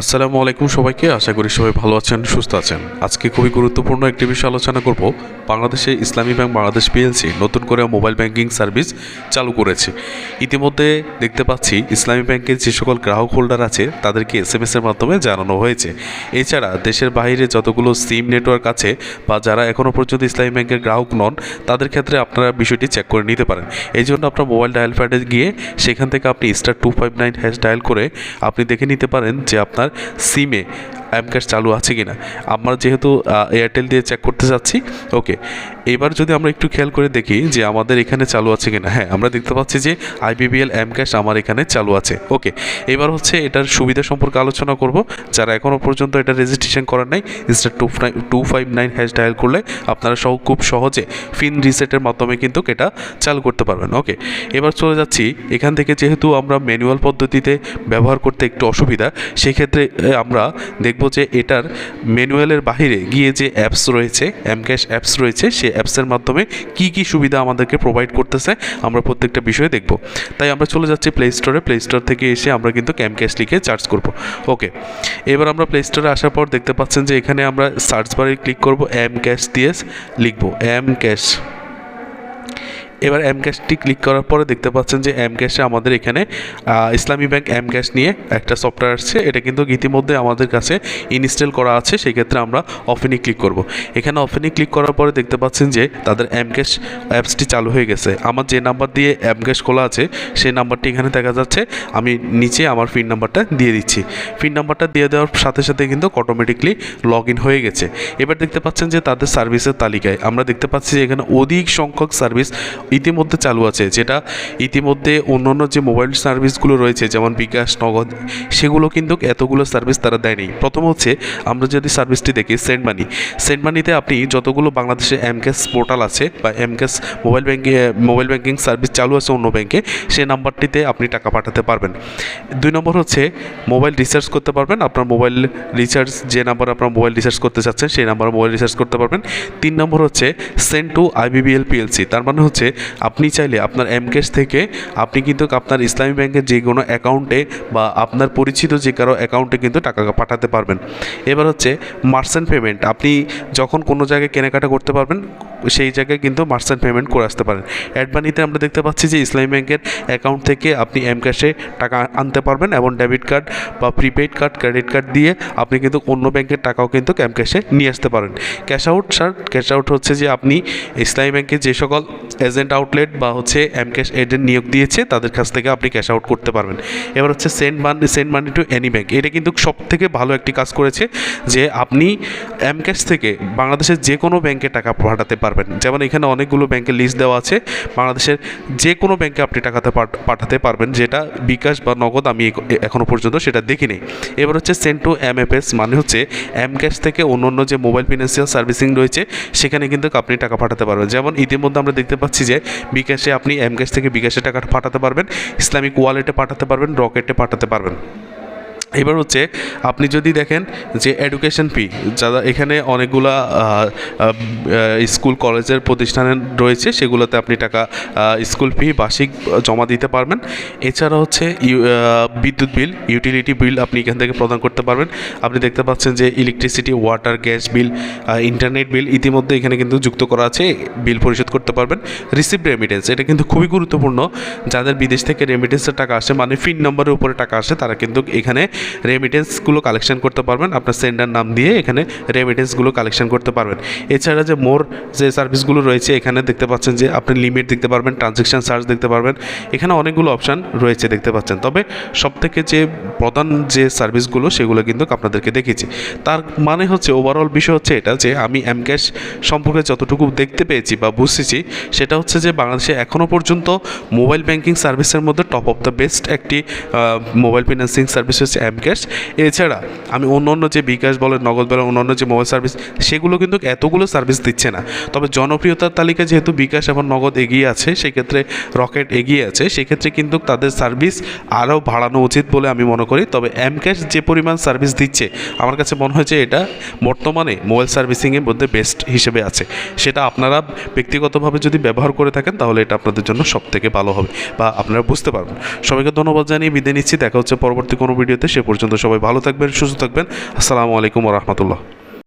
আসসালামু আলাইকুম সবাইকে। আশা করি সবাই ভালো আছেন, সুস্থ আছেন। আজকে খুবই গুরুত্বপূর্ণ একটি বিষয় আলোচনা করব। বাংলাদেশে ইসলামী ব্যাংক, বাংলাদেশ পিএলসি নতুন করে মোবাইল ব্যাংকিং সার্ভিস চালু করেছে। ইতিমধ্যে দেখতে পাচ্ছি ইসলামী ব্যাংকের যে সকল গ্রাহক হোল্ডার আছে, তাদেরকে এস এম এর মাধ্যমে জানানো হয়েছে। এছাড়া দেশের বাইরে যতগুলো সিম নেটওয়ার্ক আছে বা যারা এখনও পর্যন্ত ইসলামী ব্যাংকের গ্রাহক নন, তাদের ক্ষেত্রে আপনারা বিষয়টি চেক করে নিতে পারেন। এই জন্য আপনার মোবাইল ডায়াল প্যাডে গিয়ে সেখান থেকে আপনি star two five nine hash dial করে আপনি দেখে নিতে পারেন যে আপনার সিমে অ্যাপ ক্যাশ চালু আছে কি না আমরা যেহেতু এয়ারটেল দিয়ে চেক করতে চাচ্ছি ওকে এবার যদি আমরা একটু খেয়াল করে দেখি যে আমাদের এখানে চালু আছে কিনা। হ্যাঁ আমরা দেখতে পাচ্ছি যে আইবিবিএল অ্যাম ক্যাশ আমার এখানে চালু আছে। ওকে, এবার হচ্ছে এটার সুবিধা সম্পর্কে আলোচনা করব। যারা এখনও পর্যন্ত এটা রেজিস্ট্রেশন করার নাই star two two five nine hash dial করলে আপনারা সহ খুব সহজে ফিন রিসেটের মাধ্যমে কিন্তু এটা চালু করতে পারবেন। ওকে, এবার চলে যাচ্ছি। এখান থেকে যেহেতু আমরা ম্যানুয়াল পদ্ধতিতে ব্যবহার করতে একটু অসুবিধা, সেক্ষেত্রে আমরা দেখব যে এটার ম্যানুয়ালের বাইরে গিয়ে যে অ্যাপস রয়েছে এম ক্যাশ অ্যাপস রয়েছে সেই অ্যাপসের মাধ্যমে কি কি সুবিধা আমাদেরকে প্রোভাইড করতেছে, আমরা প্রত্যেকটা বিষয়ে দেখব। তাই আমরা চলে যাচ্ছি প্লে স্টোরে প্লে স্টোর থেকে এসে আমরা কিন্তু ক্যাম ক্যাশ লিখে চার্জ করব। ওকে এবার আমরা প্লে স্টোরে আসার পর দেখতে পাচ্ছেন যে এখানে আমরা সার্চ বারে ক্লিক করব এম ক্যাশ দিয়ে লিখব। এম ক্যাশ এবার এম ক্যাশটি ক্লিক করার পরে দেখতে পাচ্ছেন যে এম ক্যাশে আমাদের এখানে ইসলামী ব্যাংক এম ক্যাশ নিয়ে একটা সফটওয়্যার আসছে। এটা কিন্তু ইতিমধ্যে আমাদের কাছে ইনস্টল করা আছে, সেই ক্ষেত্রে আমরা অফেনে ক্লিক করব। এখানে অফেনে ক্লিক করার পরে দেখতে পাচ্ছেন যে তাদের এম ক্যাশ অ্যাপসটি চালু হয়ে গেছে। আমার যে নাম্বার দিয়ে এম ক্যাশ খোলা আছে, সেই নাম্বারটি এখানে দেখা যাচ্ছে। আমি নিচে আমার পিন নাম্বারটা দিয়ে দিচ্ছি। পিন নাম্বারটা দিয়ে দেওয়ার সাথে সাথে কিন্তু অটোমেটিকলি লগ ইন হয়ে গেছে। এবার দেখতে পাচ্ছেন যে তাদের সার্ভিসের তালিকায় আমরা দেখতে পাচ্ছি যে এখানে অধিক সংখ্যক সার্ভিস ইতিমধ্যে চালু আছে, যেটা ইতিমধ্যে অন্যান্য যে মোবাইল সার্ভিসগুলো রয়েছে, যেমন বিকাশ, নগদ, সেগুলো কিন্তু এতগুলো সার্ভিস তারা দেয়নি। প্রথম হচ্ছে, আমরা যদি সার্ভিসটি দেখি, সেন্ড মানি। সেন্ড মানিতে আপনি যতগুলো বাংলাদেশে এম ক্যাশ পোর্টাল আছে, বা M cash mobile banking mobile banking service চালু আছে অন্য ব্যাংকে সেই নাম্বারটিতে আপনি টাকা পাঠাতে পারবেন। দুই নম্বর হচ্ছে, মোবাইল রিচার্জ করতে পারবেন, আপনার মোবাইল রিচার্জ, যে নাম্বার আপনার মোবাইল রিচার্জ করতে চাচ্ছেন, সেই নাম্বার মোবাইল রিচার্জ করতে পারবেন। তিন নম্বর হচ্ছে, সেন্ড টু আইবিবিএল পিএলসি, তার মানে হচ্ছে আপনি চাইলে আপনার এম ক্যাশ থেকে আপনি কিন্তু আপনার ইসলামী ব্যাংকের যে কোনো অ্যাকাউন্টে বা আপনার পরিচিত যে কারও অ্যাকাউন্টে কিন্তু টাকা পাঠাতে পারবেন। এবার হচ্ছে মার্চেন্ট পেমেন্ট আপনি যখন কোনো জায়গায় কেনাকাটা করতে পারবেন, সেই জায়গায় কিন্তু মার্চেন্ট পেমেন্ট করে আসতে পারেন। অ্যাডমানিতে আমরা দেখতে পাচ্ছি যে ইসলামী ব্যাংকের অ্যাকাউন্ট থেকে আপনি এম ক্যাশে টাকা আনতে পারবেন এবং ডেবিট কার্ড বা প্রিপেইড কার্ড ক্রেডিট কার্ড দিয়ে আপনি কিন্তু অন্য ব্যাংকের টাকাও কিন্তু এম ক্যাশে নিয়ে আসতে পারেন। Cash out sir cash out হচ্ছে যে আপনি ইসলামী ব্যাংকের যে সকল এজেন্ট আউটলেট বা হচ্ছে এম ক্যাশ এজেন্ট নিয়োগ দিয়েছে, তাদের কাছ থেকে আপনি ক্যাশ আউট করতে পারবেন। এবার হচ্ছে send money send money to any bank এটা কিন্তু সব থেকে ভালো একটি কাজ করেছে যে আপনি এম ক্যাশ থেকে বাংলাদেশের যে কোনো ব্যাংকে টাকা পাঠাতে পারবেন। যেমন এখানে অনেকগুলো ব্যাংকের লিস্ট দেওয়া আছে, বাংলাদেশের যে কোনো ব্যাংকে আপনি টাকাতে পাঠাতে পারবেন, যেটা বিকাশ বা নগদ আমি এ- এখনও পর্যন্ত সেটা দেখিনি। এবার হচ্ছে send to M F S মানে হচ্ছে এম ক্যাশ থেকে অন্য অন্য যে মোবাইল ফিনান্সিয়াল সার্ভিসিং রয়েছে, সেখানে কিন্তু আপনি টাকা পাঠাতে পারবেন। যেমন ইতিমধ্যে আমরা দেখতে পাচ্ছি যে বিকাশে আপনি এম ক্যাশ থেকে বিকাশে টাকা পাঠাতে পারবেন ইসলামিক ওয়ালেটে পাঠাতে পারবেন রকেটে পাঠাতে পারবেন। এবার হচ্ছে আপনি যদি দেখেন যে এডুকেশন ফি যারা এখানে অনেকগুলা স্কুল, কলেজের প্রতিষ্ঠান রয়েছে, সেগুলোতে আপনি টাকা স্কুল ফি বার্ষিক জমা দিতে পারবেন। এছাড়া হচ্ছে বিদ্যুৎ বিল ইউটিলিটি বিল আপনি এখান থেকে প্রদান করতে পারবেন। আপনি দেখতে পাচ্ছেন যে electricity water gas bill internet bill ইতিমধ্যে এখানে কিন্তু যুক্ত করা আছে বিল পরিশোধ করতে পারবেন। রিসিভ রেমিটেন্স এটা কিন্তু খুবই গুরুত্বপূর্ণ। যাদের বিদেশ থেকে রেমিটেন্সের টাকা আসে মানে ফিন নম্বরের উপরে টাকা আসে, তারা কিন্তু এখানে রেমিটেন্সগুলো কালেকশন করতে পারবেন। আপনার সেন্ডার নাম দিয়ে এখানে রেমিটেন্সগুলো কালেকশন করতে পারবেন। এছাড়া যে মোর যে সার্ভিসগুলো রয়েছে, এখানে দেখতে পাচ্ছেন যে আপনি লিমিট দেখতে পারবেন ট্রানজেকশন চার্জ দেখতে পারবেন। এখানে অনেকগুলো অপশান রয়েছে দেখতে পাচ্ছেন। তবে সবথেকে যে প্রধান যে সার্ভিসগুলো সেগুলো কিন্তু আপনাদেরকে দেখেছি তার মানে হচ্ছে ওভারঅল বিষয় হচ্ছে এটা যে আমি এম ক্যাশ সম্পর্কে যতটুকু দেখতে পেয়েছি বা বুঝেছি, সেটা হচ্ছে যে বাংলাদেশে এখনও পর্যন্ত মোবাইল ব্যাংকিং সার্ভিসের মধ্যে টপ অফ দ্য বেস্ট একটি মোবাইল ফিন্যান্সিং সার্ভিস হচ্ছে এম ক্যাশ এছাড়া আমি অন্য অন্য যে বিকাশ বলেন, নগদ বলেন, অন্যান্য যে মোবাইল সার্ভিস সেগুলো কিন্তু এতগুলো সার্ভিস দিচ্ছে না। তবে জনপ্রিয়তার তালিকা যেহেতু বিকাশ এবং নগদ এগিয়ে আছে, সেক্ষেত্রে রকেট এগিয়ে আছে, সেক্ষেত্রে কিন্তু তাদের সার্ভিস আরও বাড়ানো উচিত বলে আমি মনে করি। তবে এম ক্যাশ যে পরিমাণ সার্ভিস দিচ্ছে, আমার কাছে মনে হয়েছে এটা বর্তমানে মোবাইল সার্ভিসিংয়ের মধ্যে বেস্ট হিসেবে আছে। সেটা আপনারা ব্যক্তিগতভাবে যদি ব্যবহার করে থাকেন, তাহলে এটা আপনাদের জন্য সব থেকে ভালো হবে, বা আপনারা বুঝতে পারবেন। সবাইকে ধন্যবাদ জানিয়ে বিদায় নিচ্ছি। দেখা হচ্ছে পরবর্তী কোনো ভিডিওতে সে পর্যন্ত সবাই ভালো থাকবেন সুস্থ থাকবেন। আসসালামু আলাইকুম রহমতুল্লাহ।